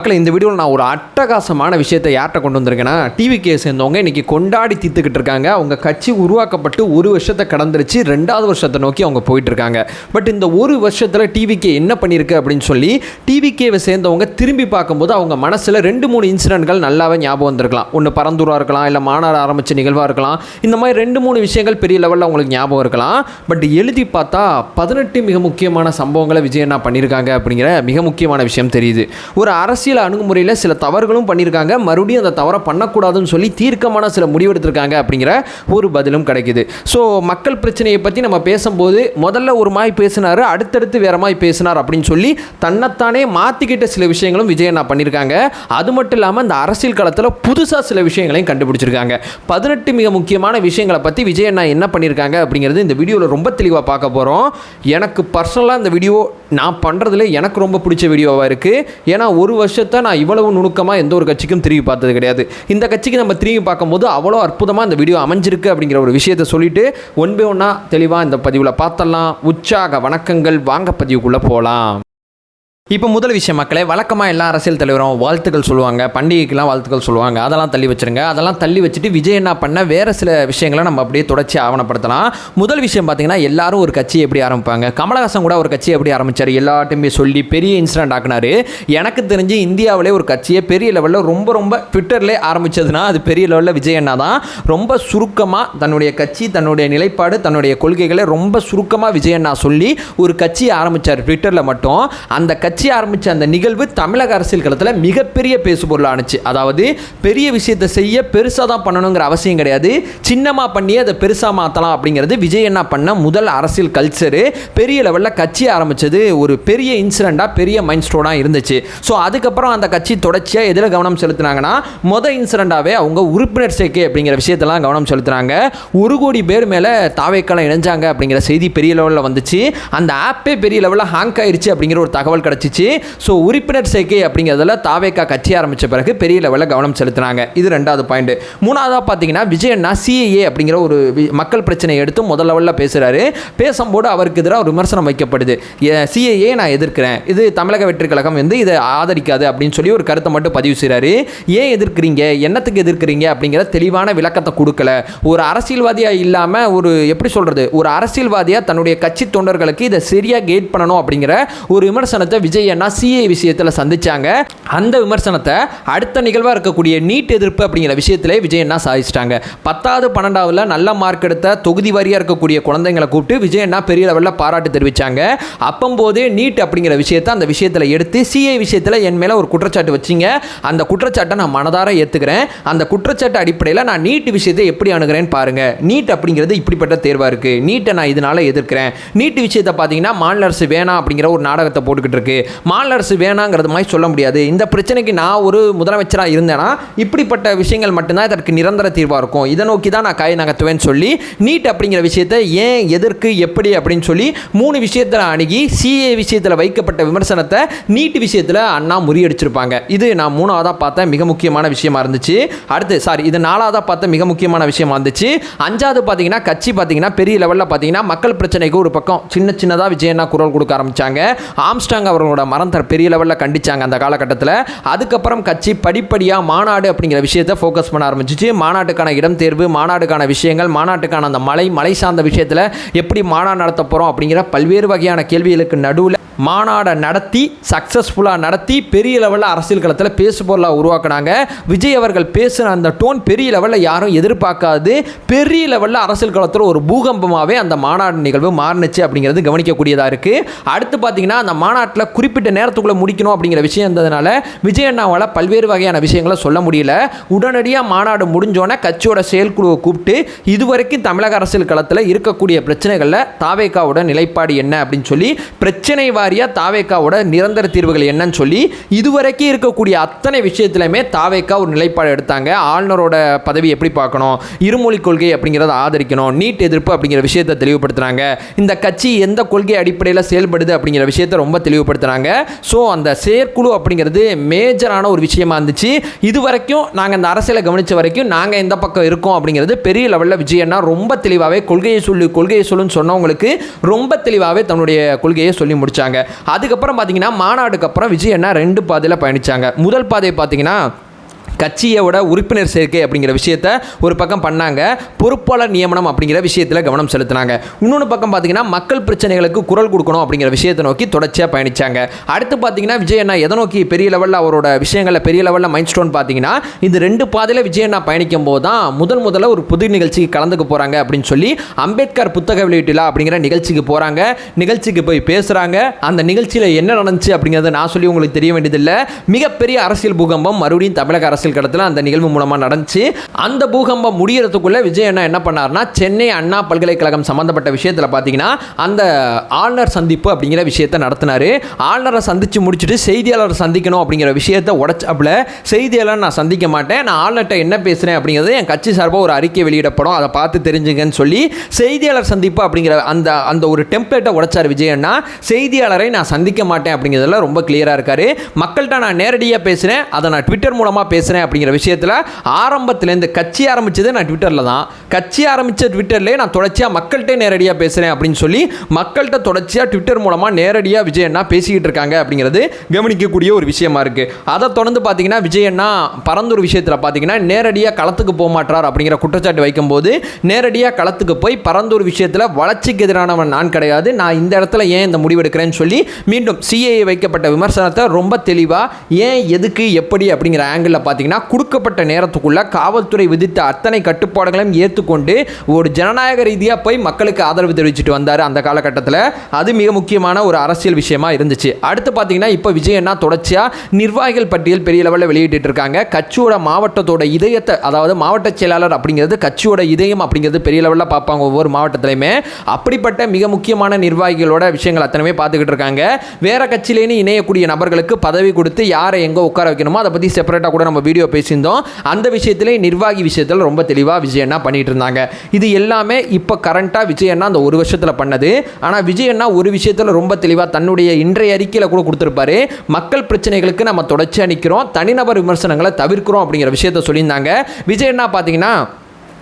மக்களை இந்த வீடியோவில் நான் ஒரு அட்டகாசமான விஷயத்தை யார்கிட்ட கொண்டு வந்திருக்கேன்னா டிவிக்கே சேர்ந்தவங்க இன்னைக்கு கொண்டாடி தீர்த்துக்கிட்டு இருக்காங்க. அவங்க கட்சி உருவாக்கப்பட்டு ஒரு வருஷத்தை கடந்துருச்சு. ரெண்டாவது வருஷத்தை நோக்கி அவங்க போயிட்டு இருக்காங்க பட் இந்த ஒரு வருஷத்தில் டிவிகே என்ன பண்ணியிருக்கு அப்படின்னு சொல்லி டிவிகேவை சேர்ந்தவங்க திரும்பி பார்க்கும்போது அவங்க மனசில் ரெண்டு மூணு இன்சிடென்ட்கள் நல்லாவே ஞாபகம் வந்திருக்கலாம். ஒன்று பரந்தூராக இருக்கலாம் இல்லை மாநாடு ஆரம்பித்த நிகழ்வாக இருக்கலாம். இந்த மாதிரி ரெண்டு மூணு விஷயங்கள் பெரிய லெவலில் அவங்களுக்கு ஞாபகம் இருக்கலாம். பட் எழுதி பார்த்தா பதினெட்டு மிக முக்கியமான சம்பவங்களை விஜய் என்ன பண்ணியிருக்காங்க அப்படிங்கிற மிக முக்கியமான விஷயம் தெரியுது. ஒரு அரசியல் அணுகுமுறையில் சில தவறுகளும் பண்ணியிருக்காங்க. மறுபடியும் அந்த தவறை பண்ணக்கூடாதுன்னு சொல்லி தீர்க்கமான சில முடிவெடுத்திருக்காங்க அப்படிங்கிற ஒரு பதிலும் கிடைக்குது. ஸோ மக்கள் பிரச்சனையை பற்றி நம்ம பேசும்போது முதல்ல ஒரு மாதிரி பேசினார் அடுத்தடுத்து வேற மாதிரி பேசினார் அப்படின்னு சொல்லி தன்னைத்தானே மாற்றிக்கிட்ட சில விஷயங்களும் விஜயண்ணா பண்ணியிருக்காங்க. அது மட்டும் இல்லாமல் இந்த அரசியல் களத்தில் புதுசாக சில விஷயங்களையும் கண்டுபிடிச்சிருக்காங்க. பதினெட்டு மிக முக்கியமான விஷயங்களை பற்றி விஜயண்ணா என்ன பண்ணியிருக்காங்க அப்படிங்கிறது இந்த வீடியோவில் ரொம்ப தெளிவாக பார்க்க போகிறோம் எனக்கு பர்சனலாக இந்த வீடியோ நான் பண்ணுறதுல எனக்கு ரொம்ப பிடிச்ச வீடியோவாக இருக்குது ஏன்னா ஒரு வருஷம் வருஷத்தை நான் இவ்வளவு நுணுக்கமாக எந்த ஒரு கட்சிக்கும் திரும்பி பார்த்தது கிடையாது. இந்த கட்சிக்கு நம்ம திரும்பி பார்க்கும்போது அவ்வளோ அற்புதமாக இந்த வீடியோ அமைஞ்சிருக்கு அப்படிங்கிற ஒரு விஷயத்தை சொல்லிட்டு ஒன் பை ஒன்றா தெளிவாக இந்த பதிவில் பார்த்தலாம் உற்சாக வணக்கங்கள். வாங்க பதிவுக்குள்ளே போகலாம் இப்போ முதல் விஷயம் மக்களே வழக்கமாக எல்லா அரசியல் தலைவரும் வாழ்த்துக்கள் சொல்லுவாங்க பண்டிகைக்கெலாம் வாழ்த்துக்கள் சொல்லுவாங்க அதெல்லாம் தள்ளி வச்சிருங்க. அதெல்லாம் தள்ளி வச்சுட்டு விஜய் என்ன பண்ண வேறு சில விஷயங்களை நம்ம அப்படியே தொடர்ச்சி ஆவணப்படுத்தலாம். முதல் விஷயம் பார்த்தீங்கன்னா எல்லாரும் ஒரு கட்சி எப்படி ஆரம்பிப்பாங்க? கமலஹாசன் கூட ஒரு கட்சி எப்படி ஆரம்பிச்சார்? எல்லாட்டையுமே சொல்லி பெரிய இன்சிடென்ட் ஆக்குனாரு. எனக்கு தெரிஞ்சு இந்தியாவிலே ஒரு கட்சியை பெரிய லெவலில் ரொம்ப ரொம்ப ட்விட்டர்லேயே ஆரம்பித்ததுன்னா அது பெரிய லெவலில் விஜய் அண்ணா தான். ரொம்ப சுருக்கமாக தன்னுடைய கட்சி தன்னுடைய நிலைப்பாடு தன்னுடைய கொள்கைகளை ரொம்ப சுருக்கமாக விஜய் அண்ணா சொல்லி ஒரு கட்சியை ஆரம்பித்தார் ட்விட்டரில் மட்டும். அந்த கட்சி கட்சி ஆரம்பித்த அந்த நிகழ்வு தமிழக அரசியல் களத்தில் மிகப்பெரிய பேசுபொருளானுச்சு அதாவது பெரிய விஷயத்தை செய்ய பெருசாக தான் பண்ணணுங்கிற அவசியம் கிடையாது. சின்னமாக பண்ணி அதை பெருசாக மாற்றலாம் அப்படிங்கிறது விஜய் என்ன பண்ண முதல் அரசியல் கல்ச்சரு பெரிய லெவலில் கட்சி ஆரம்பித்தது ஒரு பெரிய இன்சிடெண்ட்டாக பெரிய மைண்ட் ஸ்டோனாக இருந்துச்சு. ஸோ அதுக்கப்புறம் அந்த கட்சி தொடர்ச்சியாக எதில் கவனம் செலுத்தினாங்கன்னா மொதல் இன்சிடெண்ட்டாகவே அவங்க உறுப்பினர் சேர்க்கை அப்படிங்கிற விஷயத்தெல்லாம் கவனம் செலுத்துனாங்க. ஒரு கோடி பேர் மேலே தாவேக்கெல்லாம் இணைஞ்சாங்க அப்படிங்கிற செய்தி பெரிய லெவலில் வந்துச்சு. அந்த ஆப்பே பெரிய லெவலில் ஹேங்க் ஆயிடுச்சு அப்படிங்கிற ஒரு தகவல் ஆரம்பிச்சிச்சு. ஸோ உறுப்பினர் சேர்க்கை அப்படிங்கிறதுல தாவேக்கா கட்சி ஆரம்பித்த பிறகு பெரிய லெவலில் கவனம் செலுத்தினாங்க. இது ரெண்டாவது பாயிண்ட் மூணாவதாக பார்த்தீங்கன்னா விஜயண்ணா சிஏஏ அப்படிங்கிற ஒரு வி- மக்கள் பிரச்சனையை எடுத்து முதல் லெவலில் பேசுகிறாரு பேசும்போது அவருக்கு எதிராக ஒரு விமர்சனம் வைக்கப்படுது. சிஏஏ நான் எதிர்க்கிறேன். இது தமிழக வெற்றி கழகம் வந்து இதை ஆதரிக்காது அப்படின்னு சொல்லி ஒரு கருத்தை மட்டும் பதிவு செய்கிறாரு ஏன் எதிர்க்கிறீங்க? என்னத்துக்கு எதிர்க்கிறீங்க? அப்படிங்கிற தெளிவான விளக்கத்தை கொடுக்கல. ஒரு அரசியல்வாதியாக இல்லாமல் ஒரு எப்படி சொல்கிறது ஒரு அரசியல்வாதியாக தன்னுடைய கட்சி தொண்டர்களுக்கு இதை சரியாக கைட் பண்ணணும் அப்படிங்கிற ஒரு விமர்சனத்தை விஜய் அண்ணா சிஏ விஷயத்தில் சந்திச்சாங்க. அந்த விமர்சனத்தை அடுத்த நிகழ்வாக இருக்கக்கூடிய நீட் எதிர்ப்பு அப்படிங்கிற விஷயத்திலே விஜய் என்ன சாதிச்சிட்டாங்க. பத்தாவது பன்னெண்டாவில் நல்ல மார்க் எடுத்த தொகுதி வாரியாக இருக்கக்கூடிய குழந்தைங்களை கூப்பிட்டு விஜய் என்ன பெரிய லெவலில் பாராட்டு தெரிவித்தாங்க அப்பம்போதே நீட் அப்படிங்கிற விஷயத்தை அந்த விஷயத்தில் எடுத்து சிஏ விஷயத்தில் என் மேலே ஒரு குற்றச்சாட்டு வச்சிங்க. அந்த குற்றச்சாட்டை நான் மனதார ஏற்றுக்கிறேன் அந்த குற்றச்சாட்டு அடிப்படையில் நான் நீட் விஷயத்தை எப்படி அணுகிறேன்னு பாருங்கள் நீட் அப்படிங்கிறது இப்படிப்பட்ட தேர்வாக இருக்குது நீட்டை நான் இதனால் எதிர்க்கிறேன். நீட் விஷயத்தை பார்த்தீங்கன்னா மாநில அரசு வேணாம் அப்படிங்கிற ஒரு நாடகத்தை போட்டுக்கிட்டு இருக்கு. மாநில அரசு வேணாங்கிறது மாதிரி சொல்ல முடியாது. இந்த இந்த பிரச்சனைக்கு நான் ஒரு முதலமைச்சராக இருந்தேன்னா இப்படிப்பட்ட விஷயங்கள் மட்டும்தான் இதற்கு நிரந்தர தீர்வாக இருக்கும். இதை நோக்கி தான் நான் காய் நகர்த்துவேன்னு சொல்லி நீட் அப்படிங்கிற விஷயத்தை ஏன் எதற்கு எப்படி அப்படின்னு சொல்லி மூணு விஷயத்தில் அணுகி சிஏ விஷயத்தில் வைக்கப்பட்ட விமர்சனத்தை நீட் விஷயத்தில் அண்ணா முறியடிச்சிருப்பாங்க. இது நான் மூணாவதாக பார்த்த மிக முக்கியமான விஷயமா இருந்துச்சு. அடுத்து சாரி இது நாலாவதாக பார்த்த மிக முக்கியமான விஷயமா இருந்துச்சு. அஞ்சாவது பார்த்தீங்கன்னா கட்சி பார்த்தீங்கன்னா பெரிய லெவலில் பார்த்தீங்கன்னா மக்கள் பிரச்சனைக்கு ஒரு பக்கம் சின்ன சின்னதாக விஜயண்ணா குரல் கொடுக்க ஆரம்பித்தாங்க ஆம்ஸ்டாங் அவர்களோட மரம் பெரிய லெவலில் கண்டிச்சாங்க அந்த காலகட்டத்தில். அதுக்கப்புறம் கட்சி படிப்படியாக மாநாடு அப்படிங்கிற விஷயத்தை ஃபோக்கஸ் பண்ண ஆரம்பிச்சிச்சு. மாநாட்டுக்கான இடம் தேர்வு மாநாடுக்கான விஷயங்கள் மாநாட்டுக்கான அந்த மலை மலை சார்ந்த விஷயத்தில் எப்படி மாநாடு நடத்த போகிறோம் அப்படிங்கிற பல்வேறு வகையான கேள்விகளுக்கு நடுவில் மாநாடை நடத்தி சக்ஸஸ்ஃபுல்லாக நடத்தி பெரிய லெவலில் அரசியல் களத்தில் பேசு பொருளாக உருவாக்குனாங்க. விஜய் அவர்கள் பேசின அந்த டோன் பெரிய லெவலில் யாரும் எதிர்பார்க்காது. பெரிய லெவலில் அரசியல் களத்தில் ஒரு பூகம்பமாகவே அந்த மாநாடு நிகழ்வு மாறுனுச்சு அப்படிங்கிறது கவனிக்கக்கூடியதாக இருக்குது அடுத்து பார்த்தீங்கன்னா அந்த மாநாட்டில் குறிப்பிட்ட நேரத்துக்குள்ளே முடிக்கணும் அப்படிங்கிற விஷயம் இருந்ததுனால விஜய் அண்ணாவால் பல்வேறு வகையான விஷயங்களை சொல்ல முடியல. உடனடியாக மாநாடு முடிஞ்சோன்னே கட்சியோட செயற்குழுவை கூப்பிட்டு இதுவரைக்கும் தமிழக அரசியல் களத்தில் இருக்கக்கூடிய பிரச்சனைகளில் தாவேக்காவோட நிலைப்பாடு என்ன அப்படின்னு சொல்லி பிரச்சனை வாரியாக தாவேக்காவோட நிரந்தர தீர்வுகள் என்னன்னு சொல்லி இதுவரைக்கும் இருக்கக்கூடிய அத்தனை விஷயத்துலையுமே தாவேக்கா ஒரு நிலைப்பாடு எடுத்தாங்க. ஆளுநரோட பதவி எப்படி பார்க்கணும் இருமொழி கொள்கை அப்படிங்கிறத ஆதரிக்கணும் நீட் எதிர்ப்பு அப்படிங்கிற விஷயத்தை தெளிவுபடுத்துகிறாங்க இந்த கட்சி எந்த கொள்கை அடிப்படையில் செயல்படுது அப்படிங்கிற விஷயத்தை ரொம்ப தெளிவுபடுத்துகிறாங்க ஸோ அந்த செயற்குழு அப்படிங்கிறது மேஜரான ஒரு விஷயமா இருந்துச்சு. இது வரைக்கும் நாங்கள் இந்த அரசியலை கவனித்த வரைக்கும் நாங்கள் எந்த பக்கம் இருக்கோம் அப்படிங்கிறது பெரிய லெவலில் விஜயன்னா ரொம்ப தெளிவாகவே கொள்கையை சொல்லி கொள்கையை சொல்லுன்னு சொன்னவங்களுக்கு ரொம்ப தெளிவாகவே தன்னுடைய கொள்கையை சொல்லி முடித்தாங்க அதுக்கப்புறம் பார்த்தீங்கன்னா மாநாடுக்கு அப்புறம் விஜயண்ணா ரெண்டு பாதையில் பயணித்தாங்க முதல் பாதை பார்த்தீங்கன்னா கட்சியோட உறுப்பினர் சேர்க்கை அப்படிங்கிற விஷயத்த ஒரு பக்கம் பண்ணாங்க. பொறுப்பாளர் நியமனம் அப்படிங்கிற விஷயத்தில் கவனம் செலுத்தினாங்க. இன்னொன்று பக்கம் பார்த்தீங்கன்னா மக்கள் பிரச்சனைகளுக்கு குரல் கொடுக்கணும் அப்படிங்கிற விஷயத்தை நோக்கி தொடர்ச்சியாக பயணிச்சாங்க. அடுத்து பார்த்தீங்கன்னா விஜய் அண்ணா எதை நோக்கி பெரிய லெவலில் அவரோட விஷயங்களில் பெரிய லெவலில் மைண்ட் ஸ்டோன் பார்த்தீங்கன்னா இந்த ரெண்டு பாதையில் விஜயண்ணா பயணிக்கும் போது தான் முதல் முதல்ல ஒரு புது நிகழ்ச்சிக்கு கலந்துக்க போகிறாங்க அப்படின்னு சொல்லி அம்பேத்கர் புத்தக வெளியீட்டுலா அப்படிங்கிற நிகழ்ச்சிக்கு போகிறாங்க நிகழ்ச்சிக்கு போய் பேசுகிறாங்க அந்த நிகழ்ச்சியில் என்ன நடந்துச்சு அப்படிங்கிறத நான் சொல்லி உங்களுக்கு தெரிய வேண்டியதில்லை. மிகப்பெரிய அரசியல் பூகம்பம் மறுபடியும் தமிழக அரசியல் கடத்தில் அந்த நிகழ்வு மூலமாக நடந்துச்சு. அந்த பூகம்பம் முடியறதுக்குள்ள விஜய் அண்ணா என்ன பண்ணார்னா சென்னை அண்ணா பல்கலைக்கழகம் சம்மந்தப்பட்ட விஷயத்தில் பார்த்தீங்கன்னா அந்த ஆளுநர் சந்திப்பு அப்படிங்கிற விஷயத்தை நடத்தினார். ஆளுநரை சந்திச்சு முடிச்சுட்டு செய்தியாளர் சந்திக்கணும் அப்படிங்கிற விஷயத்தை உடச்சாப்புல செய்தியாளர் நான் சந்திக்க மாட்டேன். நான் ஆளுநர்கிட்ட என்ன பேசுகிறேன் அப்படிங்கிறது என் கட்சி சார்பாக ஒரு அறிக்கை வெளியிடப்படும். அதை பார்த்து தெரிஞ்சுங்கன்னு சொல்லி செய்தியாளர் சந்திப்பு அப்படிங்கிற அந்த அந்த ஒரு டெம்ப்ளேட்டை உடைச்சார் விஜய் அண்ணா. செய்தியாளரை நான் சந்திக்க மாட்டேன் அப்படிங்கிறதுல ரொம்ப கிளியராக இருக்காரு. மக்கள்கிட்ட நான் நேரடியாக பேசுகிறேன் அதை நான் ட்விட்டர் மூலமாக பேசுகிறேன் அப்படிங்கிற விஷயத்தில் ஆரம்பத்துலேருந்து கட்சி ஆரம்பிச்சதே நான் ட்விட்டரில் தான். கட்சி ஆரம்பித்த ட்விட்டர்லேயே நான் தொடர்ச்சியாக மக்கள்கிட்டே நேரடியாக பேசுகிறேன் அப்படின்னு சொல்லி மக்கள்கிட்ட தொடர்ச்சியாக ட்விட்டர் மூலமாக நேரடியாக விஜய் அண்ணா பேசிக்கிட்டு இருக்காங்க அப்படிங்கிறது கவனிக்கக்கூடிய ஒரு விஷயமா இருக்குது அதை தொடர்ந்து பார்த்தீங்கன்னா விஜய் அண்ணா பரந்தூர் விஷயத்தில் பார்த்தீங்கன்னா நேரடியாக களத்துக்கு போக மாட்டார் அப்படிங்கிற குற்றச்சாட்டு வைக்கும்போது நேரடியாக களத்துக்கு போய் பரந்தூர் விஷயத்தில் வளர்ச்சிக்கு எதிரானவன் நான் கிடையாது. நான் இந்த இடத்துல ஏன் இந்த முடிவெடுக்கிறேன்னு சொல்லி மீண்டும் சிஏஏ வைக்கப்பட்ட விமர்சனத்தை ரொம்ப தெளிவாக ஏன் எதுக்கு எப்படி அப்படிங்கிற ஆங்கிளில் பார்த்தீங்கன்னா கொடுக்கப்பட்ட நேரத்துக்குள்ள காவல்துறை விதித்த அத்தனை கட்டுப்பாடுகளையும் ஏற்றுக்கொண்டு ஒரு ஜனநாயக ரீதியாக போய் மக்களுக்கு ஆதரவு தெரிவிச்சுட்டு வந்தார் அந்த காலகட்டத்தில். அது மிக முக்கியமான ஒரு அரசியல் விஷயமா இருந்துச்சு. அடுத்து பார்த்தீங்கன்னா இப்போ விஜய் தொடர்ச்சியாக நிர்வாகிகள் பட்டியல் பெரிய லெவலில் வெளியிட்டு இருக்காங்க. கட்சியோட மாவட்டத்தோட இதயத்தை அதாவது மாவட்ட செயலாளர் அப்படிங்கிறது கட்சியோட இதயம் அப்படிங்கிறது பெரிய லெவலில் பார்ப்பாங்க ஒவ்வொரு மாவட்டத்திலையுமே. அப்படிப்பட்ட மிக முக்கியமான நிர்வாகிகளோட விஷயங்கள் அத்தனையுமே பார்த்துக்கிட்டு இருக்காங்க. வேற கட்சியிலேன்னு இணையக்கூடிய நபர்களுக்கு பதவி கொடுத்து யாரை எங்கே உட்கார வைக்கணுமோ அதை பற்றி செப்பரேட்டாக கூட நம்ம வீடியோ பேசியிருந்தோம். அந்த விஷயத்திலே நிர்வாகி விஷயத்தில் ரொம்ப தெளிவாக விஜய் அண்ணா பண்ணிட்டு இருந்தாங்க இது எல்லாமே இப்போ கரண்ட்டாக விஜயண்ணா அந்த ஒரு வருஷத்தில் பண்ணது. ஆனால் விஜயண்ணா ஒரு விஷயத்தில் ரொம்ப தெளிவாக தன்னுடைய இன்றைய அறிக்கையில் கூட கொடுத்துருப்பாரு. மக்கள் பிரச்சனைகளுக்கு நம்ம தொடர்ச்சியாக நிற்கிறோம் தனிநபர் விமர்சனங்களை தவிர்க்கிறோம் அப்படிங்கிற விஷயத்த சொல்லியிருந்தாங்க. விஜயண்ணா பார்த்தீங்கன்னா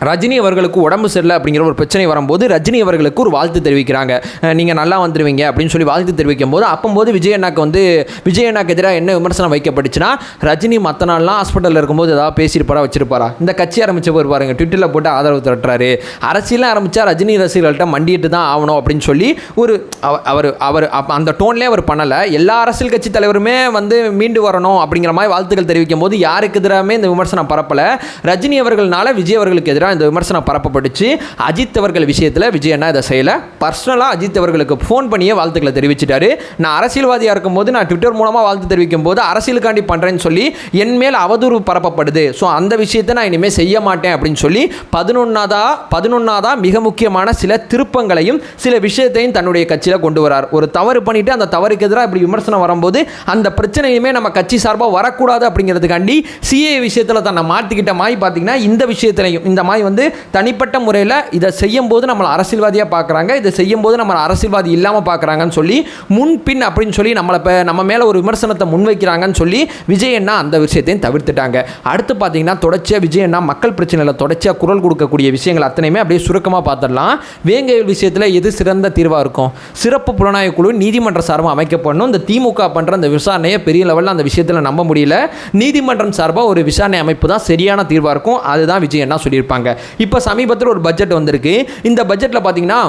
ரஜினி அவர்களுக்கு உடம்பு சரியில்லை அப்படிங்கிற ஒரு பிரச்சனை வரும்போது ரஜினி அவர்களுக்கு ஒரு வாழ்த்து தெரிவிக்கிறாங்க. நீங்கள் நல்லா வந்துடுவீங்க அப்படின்னு சொல்லி வாழ்த்து தெரிவிக்கும் போது அப்போது விஜய் அண்ணாக்கு வந்து விஜய் அண்ணாக்கு எதிராக என்ன விமர்சனம் வைக்கப்பட்டுச்சுன்னா ரஜினி மற்ற நாள்லாம் ஹாஸ்பிட்டலில் இருக்கும்போது ஏதாவது பேசியிருப்பாரா வச்சிருப்பாரா? இந்த கட்சி ஆரம்பிச்ச போய் பாருங்க ட்விட்டரில் போட்டு ஆதரவு திரட்டுறாரு. அரசியலாம் ஆரம்பித்தா ரஜினி ரசிகர்கள்ட்ட மண்டிட்டு தான் ஆகணும் அப்படின்னு சொல்லி ஒரு அவ- அவர் அவர் அப்போ அந்த டோன்லேயே அவர் பண்ணலை. எல்லா அரசியல் கட்சி தலைவருமே வந்து மீண்டு வரணும் அப்படிங்கிற மாதிரி வாழ்த்துக்கள் தெரிவிக்கும் போது யாருக்கு எதிராகவே இந்த விமர்சனம் பரப்பலை. ரஜினி அவர்கள்னால விஜய் அவர்களுக்கு எதிராக இந்த விமர்சனம் பரப்பப்பட்டுச்சு. அஜித் அவர்கள் விஷயத்தில் விஜய் அண்ணா இதை செய்யலை. பர்சனலாக அஜித் அவர்களுக்கு ஃபோன் பண்ணியே வாழ்த்துக்களை தெரிவிச்சிட்டாரு. நான் அரசியல்வாதியாக இருக்கும்போது நான் ட்விட்டர் மூலமாக வாழ்த்து தெரிவிக்கும் போது அரசியலுக்காண்டி பண்ணுறேன்னு சொல்லி என் மேல் அவதூறு பரப்பப்படுது. ஸோ அந்த விஷயத்தை நான் இனிமேல் செய்ய மாட்டேன் அப்படின்னு சொல்லி பதினொன்னாதா பதினொன்னாதா மிக முக்கியமான சில திருப்பங்களையும் சில விஷயத்தையும் தன்னுடைய கட்சியில் கொண்டு வரார். ஒரு தவறு பண்ணிட்டு அந்த தவறுக்கு எதிராக இப்படி விமர்சனம் வரும்போது அந்த பிரச்சனையுமே நம்ம கட்சி சார்பாக வரக்கூடாது அப்படிங்கிறதுக்காண்டி சிஏ விஷயத்தில் தன்னை மாற்றிக்கிட்ட மாதிரி பார்த்தீங்கன்னா இந்த விஷயத்திலையும் இந்த மாதிரி வந்து தனிப்பட்ட முறையில் இதை செய்யும் போது நம்மளை அரசியல்வாதியாக பார்க்குறாங்க. இதை செய்யும் போது நம்ம அரசியல்வாதி இல்லாமல் பார்க்குறாங்கன்னு சொல்லி முன்பின் அப்படின்னு சொல்லி நம்மளை இப்போ நம்ம மேலே ஒரு விமர்சனத்தை முன்வைக்கிறாங்கன்னு சொல்லி விஜய் அண்ணா அந்த விஷயத்தையும் தவிர்த்துட்டாங்க. அடுத்து பார்த்தீங்கன்னா தொடர்ச்சியாக விஜய் அண்ணா மக்கள் பிரச்சனையில் தொடர்ச்சியாக குரல் கொடுக்கக்கூடிய விஷயங்கள் அத்தனையுமே அப்படியே சுருக்கமாக பார்த்துடலாம். வேங்கையல் விஷயத்தில் எது சிறந்த தீர்வாக இருக்கும்? சிறப்பு புலனாய்வு குழு நீதிமன்ற சார்பாக அமைக்கப்படணும்? இந்த திமுக பண்ணுற அந்த விசாரணையை பெரிய லெவலில் அந்த விஷயத்தில் நம்ப முடியல. நீதிமன்றம் சார்பாக ஒரு விசாரணை அமைப்பு தான் சரியான தீர்வாக இருக்கும். அதுதான் விஜய் அண்ணா சொல்லியிருப்பாங்க. இப்போ சமீபத்தில் ஒரு பட்ஜெட் வந்திருக்கு. இந்த பட்ஜெட்டில் பார்த்தீங்கன்னா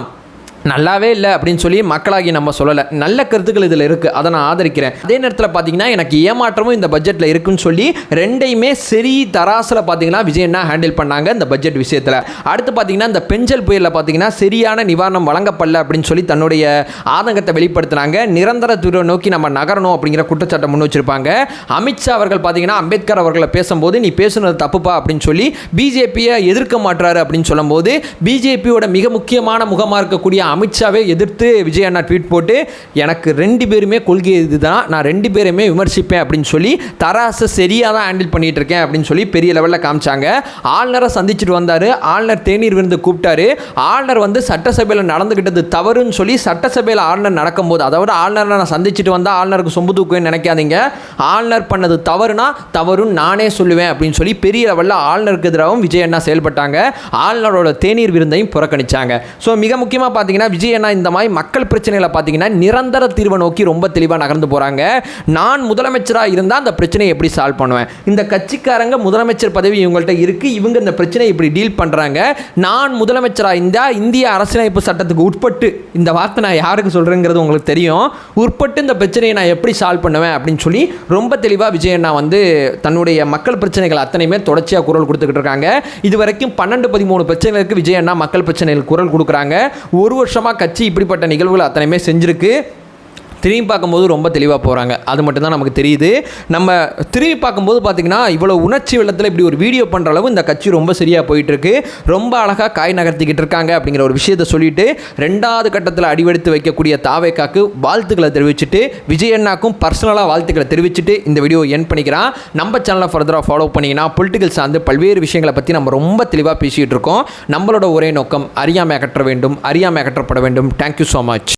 நல்லாவே இல்லை அப்படின்னு சொல்லி மக்களாகி நம்ம சொல்லலை. நல்ல கருத்துக்கள் இதில் இருக்குது அதை நான் ஆதரிக்கிறேன். அதே நேரத்தில் பார்த்தீங்கன்னா எனக்கு ஏமாற்றமும் இந்த பட்ஜெட்டில் இருக்குன்னு சொல்லி ரெண்டையுமே சரி தராசில் பார்த்தீங்கன்னா விஜய் என்ன ஹேண்டில் பண்ணாங்க இந்த பட்ஜெட் விஷயத்தில். அடுத்து பார்த்தீங்கன்னா இந்த பெஞ்சல் புயலில் பார்த்தீங்கன்னா சரியான நிவாரணம் வழங்கப்படல அப்படின்னு சொல்லி தன்னுடைய ஆதங்கத்தை வெளிப்படுத்தினாங்க. நிரந்தர துறை நோக்கி நம்ம நகரணும் அப்படிங்கிற குற்றச்சாட்டை முன் வச்சிருப்பாங்க. அமித்ஷா அவர்கள் பார்த்தீங்கன்னா அம்பேத்கர் அவர்களை பேசும்போது நீ பேசுனது தப்புப்பா அப்படின்னு சொல்லி பிஜேபியை எதிர்க்க மாட்டாரு அப்படின்னு சொல்லும்போது பிஜேபியோட மிக முக்கியமான முகமாக இருக்கக்கூடிய அமித்ஷாவே எதிர்த்து விஜய் அண்ணா ட்வீட் போட்டு எனக்கு ரெண்டு பேருமே கொள்கை இதுதான் நான் ரெண்டு பேருமே விமர்சிப்பேன் அப்படின்னு சொல்லி தராசை சரியாக தான் ஹேண்டில் பண்ணிட்டு இருக்கேன் அப்படின்னு சொல்லி பெரிய லெவலில் காமிச்சாங்க. ஆளுநரை சந்திச்சுட்டு வந்தார். ஆளுநர் தேநீர் விருந்து கூப்பிட்டாரு. ஆளுநர் வந்து சட்டசபையில் நடந்துக்கிட்டது தவறுன்னு சொல்லி சட்டசபையில் ஆளுநர் நடக்கும்போது அதாவது ஆளுநரை நான் சந்திச்சுட்டு வந்தால் ஆளுநருக்கு சொம்பு தூக்குவேன்னு நினைக்காதீங்க. ஆளுநர் பண்ணது தவறுனா தவறுன்னு நானே சொல்லுவேன் அப்படின்னு சொல்லி பெரிய லெவலில் ஆளுநருக்கு எதிராகவும் விஜய் அண்ணா செயல்பட்டாங்க. ஆளுநரோட தேநீர் விருந்தையும் புறக்கணிச்சாங்க. ஸோ மிக முக்கியமாக பார்த்தீங்கன்னா விஜய் அண்ணா இந்த மாதிரி மக்கள் பிரச்சனைகளை பார்த்தீங்கன்னா நிரந்தர தீர்வை நோக்கி ரொம்ப தெளிவாக நகர்ந்து போகிறாங்க நான் முதலமைச்சராக இருந்தால் அந்த பிரச்சனையை எப்படி சால்வ் பண்ணுவேன்? இந்த கட்சிக்காரங்க முதலமைச்சர் பதவி இவங்கள்ட்ட இருக்குது இவங்க இந்த பிரச்சனையை இப்படி டீல் பண்ணுறாங்க நான் முதலமைச்சராக இருந்தால் இந்திய அரசியலமைப்பு சட்டத்துக்கு உட்பட்டு இந்த வார்த்தை நான் யாருக்கு சொல்கிறேங்கிறது உங்களுக்கு தெரியும். உட்பட்டு இந்த பிரச்சனையை நான் எப்படி சால்வ் பண்ணுவேன் அப்படின்னு சொல்லி ரொம்ப தெளிவாக விஜய் அண்ணா வந்து தன்னுடைய மக்கள் பிரச்சனைகள் அத்தனையுமே தொடர்ச்சியாக குரல் கொடுத்துக்கிட்டு இருக்காங்க. இது வரைக்கும் பன்னெண்டு பதிமூணு பிரச்சனைகளுக்கு விஜய் அண்ணா மக்கள் பிரச்சனைகள் குரல் கொடுக்குறாங்க. ஒரு வருஷம் வருஷமாக கட்சி இப்படிப்பட்ட நிகழ்வுகள் அத்தனையுமே செஞ்சுருக்கு. திரும்பி பார்க்கும்போது ரொம்ப தெளிவாக போகிறாங்க அது மட்டும்தான் நமக்கு தெரியுது. நம்ம திரும்பி பார்க்கும்போது பார்த்திங்கன்னா இவ்வளோ உணர்ச்சி வெள்ளத்தில் இப்படி ஒரு வீடியோ பண்ணுற அளவு இந்த கட்சி ரொம்ப சரியாக போயிட்டுருக்கு. ரொம்ப அழகாக காய் நகர்த்திக்கிட்டு இருக்காங்க அப்படிங்கிற ஒரு விஷயத்தை சொல்லிட்டு ரெண்டாவது கட்டத்தில் அடிவெடுத்து வைக்கக்கூடிய தாவேக்காக்கு வாழ்த்துக்களை தெரிவிச்சுட்டு விஜயண்ணாக்கும் பர்சனலாக வாழ்த்துக்களை தெரிவிச்சுட்டு இந்த வீடியோ என் பண்ணிக்கிறான். நம்ம சேனலை ஃபர்தராக ஃபாலோ பண்ணிங்கன்னா பொலிட்டிக்கல் சார்ந்து பல்வேறு விஷயங்களை பற்றி நம்ம ரொம்ப தெளிவாக பேசிகிட்டு இருக்கோம். நம்மளோட ஒரே நோக்கம் அறியாமை அகற்ற வேண்டும் அறியாமை அகற்றப்பட வேண்டும். Thank you so much